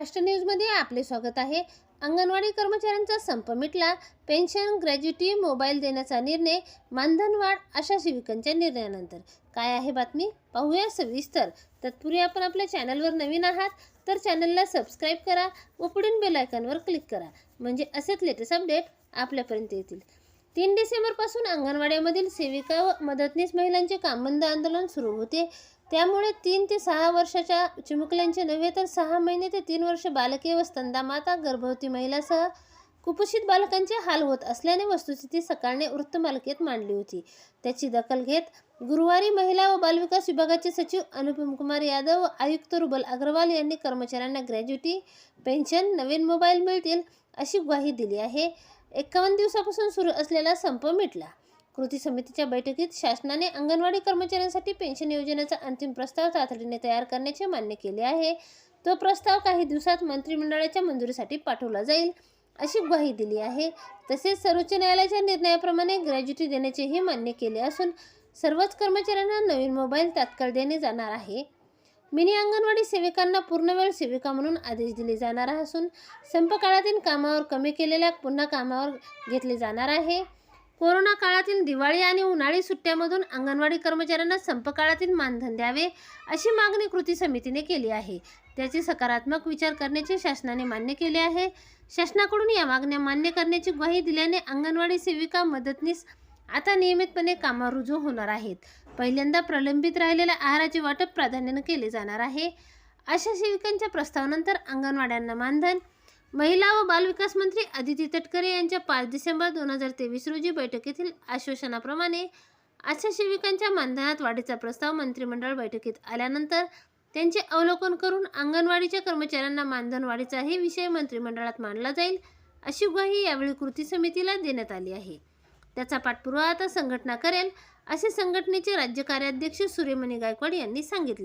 महाराष्ट्र न्यूजमध्ये आपले स्वागत आहे. अंगणवाडी कर्मचाऱ्यांचा संप मिटला पेन्शन ग्रॅज्युटी मोबाईल देण्याचा निर्णय मानधनवाढ अशा सेविकांच्या निर्णयानंतर. काय आहे बातमी? पाहूया सविस्तर. तत्पूर्वी आपण आपल्या चॅनलवर नवीन आहात तर चॅनलला सबस्क्राईब करा व पुढील बेलायकॉनवर क्लिक करा. म्हणजे असेच लेटेस्ट अपडेट आपल्यापर्यंत येतील. तीन डिसेंबरपासून अंगणवाड्यामधील सेविका व मदतनीस महिलांचे कामबंद आंदोलन सुरू होते. त्यामुळे तीन ते सहा वर्षाच्या चिमुकल्यांचे नव्हे तर सहा महिने ते तीन वर्ष बालके व स्तंदामाता गर्भवती महिलासह कुपोषित बालकांचे हाल होत असल्याने वस्तुस्थिती सकाळने वृत्तमालिकेत मांडली होती. त्याची दखल घेत गुरुवारी महिला व बालविकास विभागाचे सचिव अनुपम कुमार यादव व आयुक्त रुबल अग्रवाल यांनी कर्मचाऱ्यांना ग्रॅज्युटी पेन्शन नवीन मोबाईल मिळतील अशी ग्वाही दिली आहे. एकावन्न दिवसापासून सुरू असलेला संप मिटला. कृती समितीच्या बैठकीत शासनाने अंगणवाडी कर्मचाऱ्यांसाठी पेन्शन योजनेचा अंतिम प्रस्ताव तातडीने तयार करण्याचे मान्य केले आहे. तो प्रस्ताव काही दिवसात मंत्रिमंडळाच्या मंजुरीसाठी पाठवला जाईल अशी ग्वाही दिली आहे. तसेच सर्वोच्च न्यायालयाच्या निर्णयाप्रमाणे ग्रॅज्युटी देण्याचेही मान्य केले असून सर्वच कर्मचाऱ्यांना नवीन मोबाईल तात्काळ देणे जाणार आहे. मिनी अंगणवाडी सेविकांना पूर्णवेळ सेविका म्हणून आदेश दिले जाणार असून संपकाळातील कामावर कमी केलेल्या पुन्हा कामावर घेतले जाणार आहे. कोरोना काळातील दिवाळी आणि उन्हाळी सुट्ट्यामधून अंगणवाडी कर्मचाऱ्यांना संप काळातील मानधन द्यावे अशी मागणी कृती समितीने केली आहे. त्याचे सकारात्मक विचार करण्याचे शासनाने मान्य केले आहे. शासनाकडून या मागण्या मान्य करण्याची ग्वाही दिल्याने अंगणवाडी सेविका मदतनीस आता नियमितपणे कामावर रुजू होणार आहेत. पहिल्यांदा प्रलंबित राहिलेल्या आहाराचे वाटप प्राधान्याने केले जाणार आहे. अशा सेविकांच्या प्रस्तावानंतर अंगणवाड्यांना मानधन महिला व बालविकास मंत्री आदिती तटकरे यांच्या पाच डिसेंबर दोन हजार तेवीस रोजी बैठकीतील आश्वासनाप्रमाणे आशा सेविकांच्या मानधनात वाढीचा प्रस्ताव मंत्रिमंडळ बैठकीत आल्यानंतर त्यांचे अवलोकन करून अंगणवाडीच्या कर्मचाऱ्यांना मानधन वाढीचाही विषय मंत्रिमंडळात मांडला जाईल अशी ग्वाही यावेळी कृती समितीला देण्यात आली आहे. त्याचा पाठपुरावा आता संघटना करेल असे संघटनेचे राज्य कार्याध्यक्ष सूर्यमणी गायकवाड यांनी सांगितले.